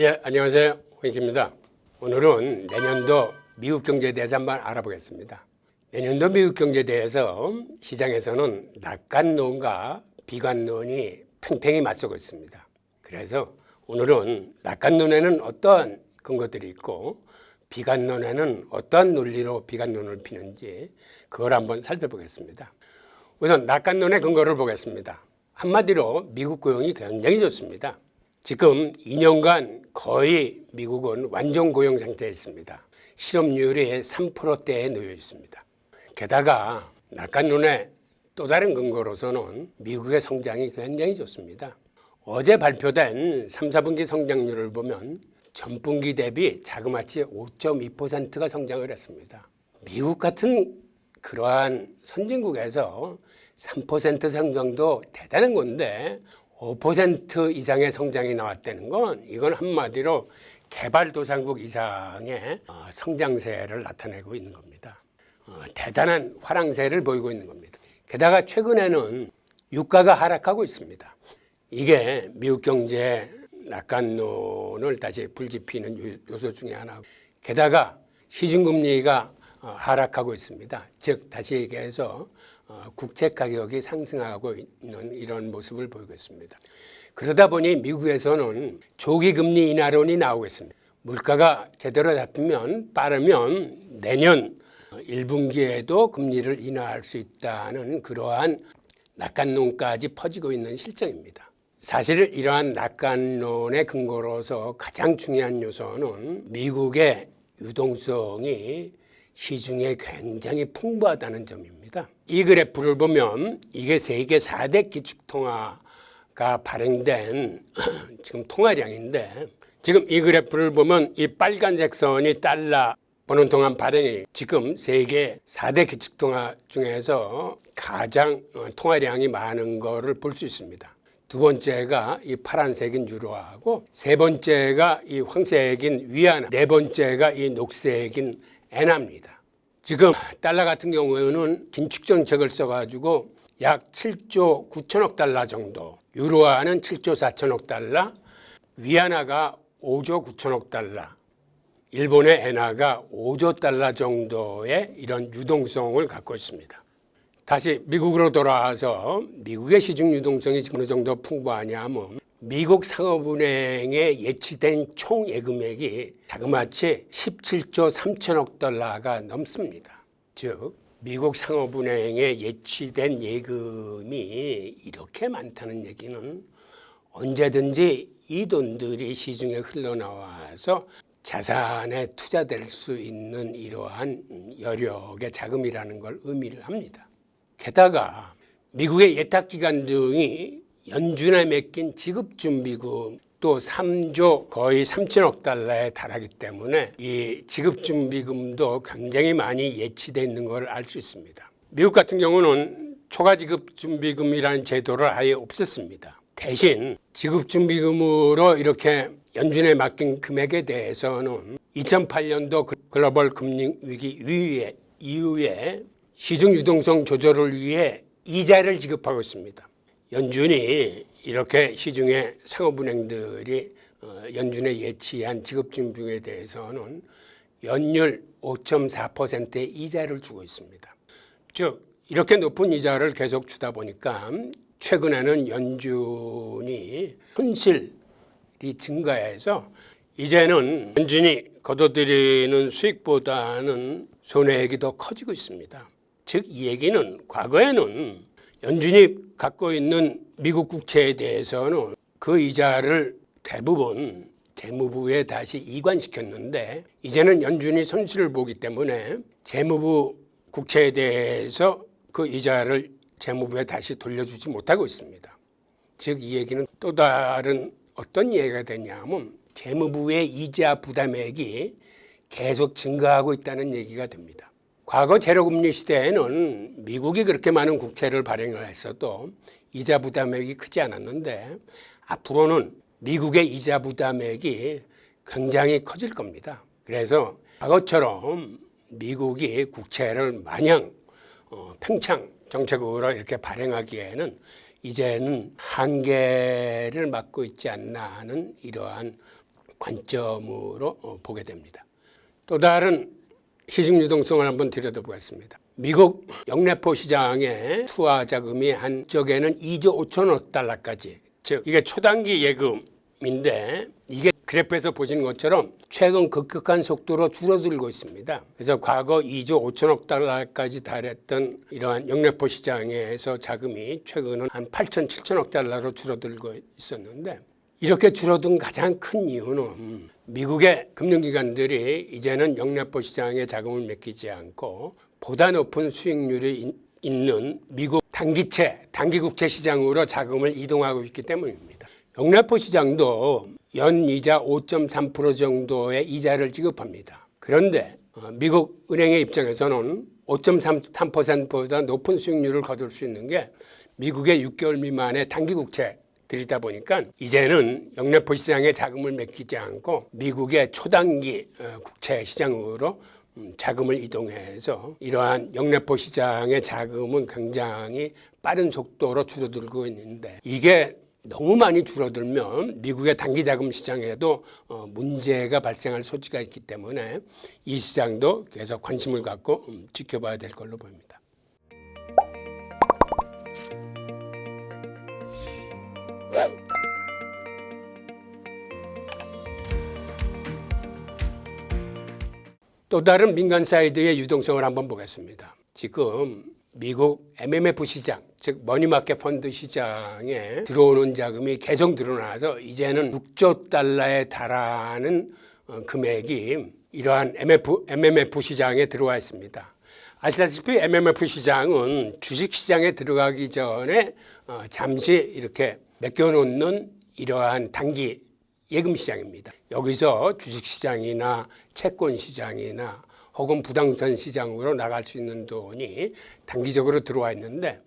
예, 안녕하세요. 홍익입니다. 오늘은 내년도 미국 경제에 대해서 한번 알아보겠습니다. 내년도 미국 경제에 대해서 시장에서는 낙관론과 비관론이 팽팽히 맞서고 있습니다. 그래서 오늘은 낙관론에는 어떤 근거들이 있고 비관론에는 어떤 논리로 비관론을 피는지 그걸 한번 살펴보겠습니다. 우선 낙관론의 근거를 보겠습니다. 한마디로 미국 고용이 굉장히 좋습니다. 지금 2년간 거의 미국은 완전 고용 상태에 있습니다. 실업률이 3%대에 놓여 있습니다. 게다가 낙관론의 또 다른 근거로서는 미국의 성장이 굉장히 좋습니다. 어제 발표된 3, 4분기 성장률을 보면 전분기 대비 자그마치 5.2%가 성장을 했습니다. 미국 같은 그러한 선진국에서 3% 성장도 대단한 건데 5% 이상의 성장이 나왔다는 건 이건 한마디로 개발도상국 이상의 어, 성장세를 나타내고 있는 겁니다. 어, 대단한 화랑세를 보이고 있는 겁니다. 게다가 최근에는 유가가 하락하고 있습니다. 이게 미국 경제 낙관론을 다시 불지피는 요- 요소 중에 하나. 게다가 시중금리가 어, 하락하고 있습니다. 즉 다시 얘기해서 어, 국채 가격이 상승하고 있는 이런 모습을 보이고 있습니다. 그러다 보니 미국에서는 조기 금리 인하론이 나오고 있습니다. 물가가 제대로 잡히면 빠르면 내년 1분기에도 금리를 인하할 수 있다는 그러한 낙관론까지 퍼지고 있는 실정입니다. 사실 이러한 낙관론의 근거로서 가장 중요한 요소는 미국의 유동성이 시중에 굉장히 풍부하다는 점입니다. 이 그래프를 보면 이게 세계 4대 기축통화가 발행된 지금 통화량인데 지금 이 그래프를 보면 이 빨간색 선이 달러 보는 동안 발행이 지금 세계 4대 기축통화 중에서 가장 어, 통화량이 많은 거를 볼 수 있습니다. 두 번째가 이 파란색인 유로하고 세 번째가 이 황색인 위안화, 네 번째가 이 녹색인 엔화입니다. 지금 달러 같은 경우에는 긴축 정책을 써가지고 약 7조 9천억 달러 정도, 유로화는 7조 4천억 달러, 위안화가 5조 9천억 달러, 일본의 엔화가 5조 달러 정도의 이런 유동성을 갖고 있습니다. 다시 미국으로 돌아와서 미국의 시중 유동성이 어느 정도 풍부하냐면 미국 상업은행에 예치된 총 예금액이 자그마치 17조 3천억 달러가 넘습니다. 즉 미국 상업은행에 예치된 예금이 이렇게 많다는 얘기는 언제든지 이 돈들이 시중에 흘러나와서 자산에 투자될 수 있는 이러한 여력의 자금이라는 걸 의미를 합니다. 게다가 미국의 예탁기관 등이 연준에 맡긴 지급준비금 또 3조 거의 3천억 달러에 달하기 때문에 이 지급준비금도 굉장히 많이 예치돼 있는 걸알수 있습니다. 미국 같은 경우는 초과지급준비금이라는 제도를 아예 없앴습니다. 대신 지급준비금으로 이렇게 연준에 맡긴 금액에 대해서는 2008년도 그 글로벌 금리 위기 이후에, 이후에 시중 유동성 조절을 위해 이자를 지급하고 있습니다. 연준이 이렇게 시중의 상업은행들이 어, 연준에 예치한 지급준비에 대해서는 연율 5.4%의 이자를 주고 있습니다. 즉 이렇게 높은 이자를 계속 주다 보니까 최근에는 연준이 손실이 증가해서 이제는 연준이 거둬들이는 수익보다는 손해액이 더 커지고 있습니다. 즉 이 얘기는 과거에는 연준이 갖고 있는 미국 국채에 대해서는 그 이자를 대부분 재무부에 다시 이관시켰는데 이제는 연준이 손실을 보기 때문에 재무부 국채에 대해서 그 이자를 재무부에 다시 돌려주지 못하고 있습니다. 즉 이 얘기는 또 다른 어떤 이해가 되냐면 재무부의 이자 부담액이 계속 증가하고 있다는 얘기가 됩니다. 과거 제로금리 시대에는 미국이 그렇게 많은 국채를 발행을 했어도 이자 부담액이 크지 않았는데 앞으로는 미국의 이자 부담액이 굉장히 커질 겁니다. 그래서 과거처럼 미국이 국채를 마냥 어, 팽창 정책으로 이렇게 발행하기에는 이제는 한계를 맞고 있지 않나 하는 이러한 관점으로 어, 보게 됩니다. 또 다른 시중 유동성을 한번 들여다보겠습니다. 미국 영래포 시장의 투하 자금이 한쪽에는 2조 5천억 달러까지 즉 이게 초단기 예금인데 이게 그래프에서 보시는 것처럼 최근 급격한 속도로 줄어들고 있습니다. 그래서 과거 2조 5천억 달러까지 달했던 이러한 영래포 시장에서 자금이 최근은 한 8천 7천억 달러로 줄어들고 있었는데 이렇게 줄어든 가장 큰 이유는 미국의 금융기관들이 이제는 영래포 시장에 자금을 맡기지 않고 보다 높은 수익률이 있- 있는 미국 단기채, 단기국채 시장으로 자금을 이동하고 있기 때문입니다. 영래포 시장도 연 이자 5.3% 정도의 이자를 지급합니다. 그런데 어, 미국 은행의 입장에서는 5.3%보다 높은 수익률을 거둘 수 있는 게 미국의 6개월 미만의 단기국채 들이다 보니까 이제는 영래포 시장에 자금을 맡기지 않고 미국의 초단기 어, 국채 시장으로 음, 자금을 이동해서 이러한 영래포 시장의 자금은 굉장히 빠른 속도로 줄어들고 있는데 이게 너무 많이 줄어들면 미국의 단기 자금 시장에도 어, 문제가 발생할 소지가 있기 때문에 이 시장도 계속 관심을 갖고 음, 지켜봐야 될 걸로 보입니다. 또 다른 민간 사이드의 유동성을 한번 보겠습니다. 지금 미국 MMF 시장, 즉 머니마켓 펀드 시장에 들어오는 자금이 계속 늘어나서 이제는 6조 달러에 달하는 어, 금액이 이러한 MF, MMF 시장에 들어와 있습니다. 아시다시피 MMF 시장은 주식 시장에 들어가기 전에 어, 잠시 이렇게 맡겨놓는 이러한 단기 예금 시장입니다. 여기서 주식 시장이나 채권 시장이나 혹은 부동산 시장으로 나갈 수 있는 돈이 단기적으로 들어와 있는데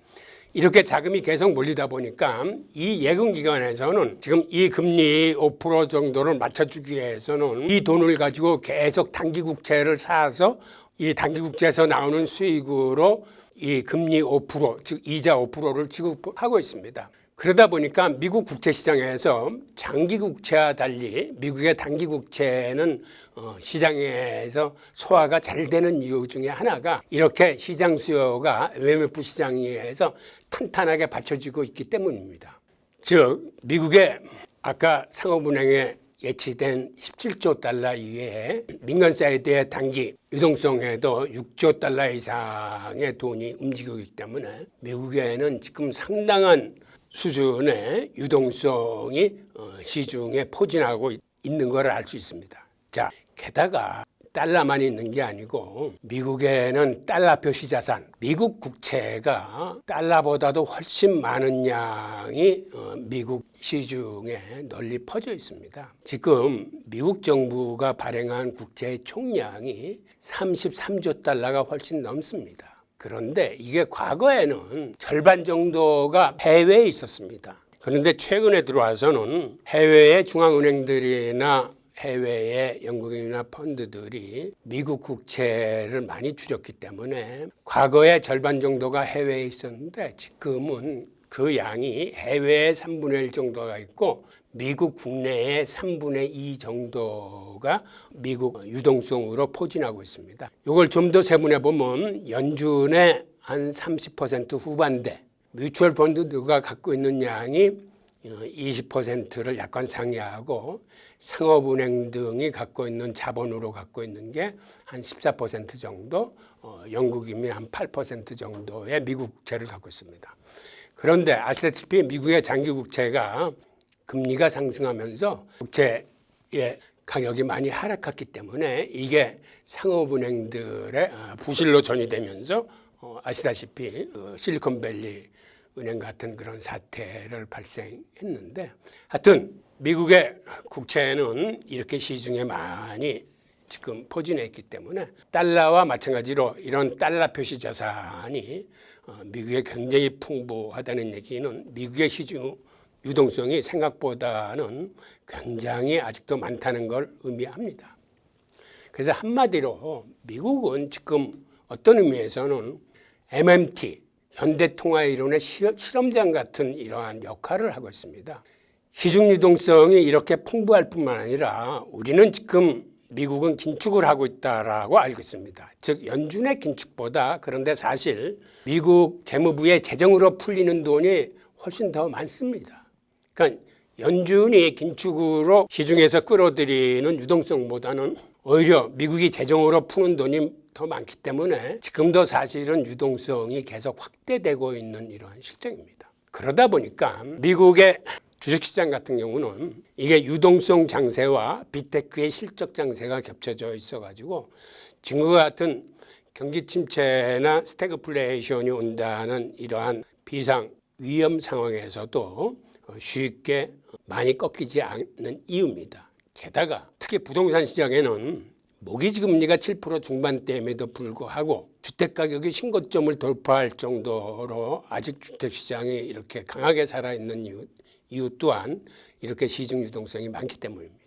이렇게 자금이 계속 몰리다 보니까 이 예금 기관에서는 지금 이 금리 5% 정도를 맞춰주기 위해서는 이 돈을 가지고 계속 단기 국채를 사서 이 단기 국채에서 나오는 수익으로 이 금리 5%즉 이자 5%를 지급하고 있습니다. 그러다 보니까 미국 국채 시장에서 장기 국채와 달리 미국의 단기 국채는 어, 시장에서 소화가 잘 되는 이유 중에 하나가 이렇게 시장 수요가 MMF 시장에서 탄탄하게 받쳐지고 있기 때문입니다. 즉 미국의 아까 상업은행에 예치된 17조 달러 이외에 민간 사이드의 단기 유동성에도 6조 달러 이상의 돈이 움직이고 있기 때문에 미국에는 지금 상당한 수준의 유동성이 어, 시중에 포진하고 있- 있는 걸 알 수 있습니다. 자, 게다가 달러만 있는 게 아니고 미국에는 달러 표시 자산, 미국 국채가 달러보다도 훨씬 많은 양이 어, 미국 시중에 널리 퍼져 있습니다. 지금 미국 정부가 발행한 국채의 총량이 33조 달러가 훨씬 넘습니다. 그런데 이게 과거에는 절반 정도가 해외에 있었습니다. 그런데 최근에 들어와서는 해외의 중앙은행들이나 해외의 영국이나 펀드들이 미국 국채를 많이 줄였기 때문에 과거에 절반 정도가 해외에 있었는데 지금은 그 양이 해외의 3분의 1 정도가 있고 미국 국내의 3분의 2 정도가 미국 유동성으로 포진하고 있습니다. 이걸 좀 더 세분해 보면 연준의 한 30% 후반대 뮤추얼 펀드가 갖고 있는 양이 20%를 약간 상회하고 상업은행 등이 갖고 있는 자본으로 갖고 있는 게 한 14% 정도, 어, 영국임이 한 8% 정도의 미국 국채를 갖고 있습니다. 그런데 아시다시피 미국의 장기 국채가 금리가 상승하면서 국채의 가격이 많이 하락했기 때문에 이게 상업은행들의 아, 부실로 전이되면서 어, 아시다시피 그 실리콘밸리 은행 같은 그런 사태를 발생했는데 하여튼 미국의 국채는 이렇게 시중에 많이 지금 포진해 있기 때문에 달러와 마찬가지로 이런 달러 표시 자산이 어, 미국에 굉장히 풍부하다는 얘기는 미국의 시중 유동성이 생각보다는 굉장히 아직도 많다는 걸 의미합니다. 그래서 한마디로 미국은 지금 어떤 의미에서는 MMT 현대통화 이론의 실험- 실험장 같은 이러한 역할을 하고 있습니다. 시중 유동성이 이렇게 풍부할 뿐만 아니라 우리는 지금 미국은 긴축을 하고 있다라고 알고 있습니다. 즉 연준의 긴축보다 그런데 사실 미국 재무부의 재정으로 풀리는 돈이 훨씬 더 많습니다. 그러니까 연준이 긴축으로 시중에서 끌어들이는 유동성보다는 오히려 미국이 재정으로 푸는 돈이 더 많기 때문에 지금도 사실은 유동성이 계속 확대되고 있는 이러한 실정입니다. 그러다 보니까 미국의 주식시장 같은 경우는 이게 유동성 장세와 빅테크의 실적 장세가 겹쳐져 있어가지고 지금과 같은 경기 침체나 스태그플레이션이 온다는 이러한 비상 위험 상황에서도 쉽게 많이 꺾이지 않는 이유입니다. 게다가 특히 부동산 시장에는 모기지 금리가 7% 중반대임에도 불구하고 주택 가격이 신고점을 돌파할 정도로 아직 주택 시장이 이렇게 강하게 살아 있는 이유, 이유 또한 이렇게 시중 유동성이 많기 때문입니다.